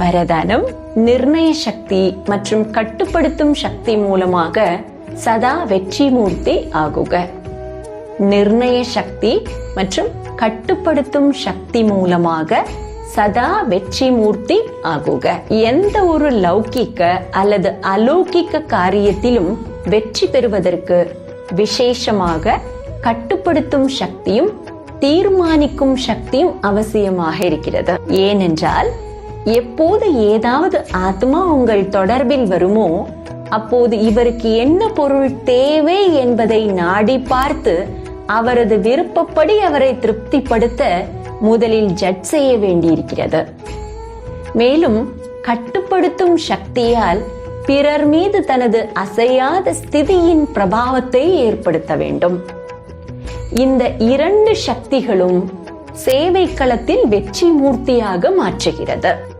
வரதானம் நிர்ணய சக்தி மற்றும் கட்டுப்படுத்தும் சக்தி மூலமாக சதா வெற்றி மூர்த்தி ஆகுக. நிர்ணய சக்தி மற்றும் கட்டுப்படுத்தும் சக்தி மூலமாக சதா வெற்றி மூர்த்தி ஆகுக. எந்த ஒரு லௌகிக்க அல்லது அலௌகிக்க காரியத்திலும் வெற்றி பெறுவதற்கு விசேஷமாக கட்டுப்படுத்தும் சக்தியும் தீர்மானிக்கும் சக்தியும் அவசியமாக இருக்கிறது. ஏனென்றால் எப்போது ஏதாவது ஆத்மா உங்கள் தொடர்பில் வருமோ அப்போது இவருக்கு என்ன பொருள் தேவை என்பதை நாடி பார்த்து அவரது விருப்பப்படி அவரை திருப்திப்படுத்த முதலில் ஜட் செய்ய வேண்டியிருக்கிறது. மேலும் கட்டுப்படுத்தும் சக்தியால் பிறர் மீது தனது அசையாத ஸ்திதியின் பிரபாவத்தை ஏற்படுத்த வேண்டும். இந்த இரண்டு சக்திகளும் சேவை களத்தில் வெற்றி மூர்த்தியாக மாற்றுகிறது.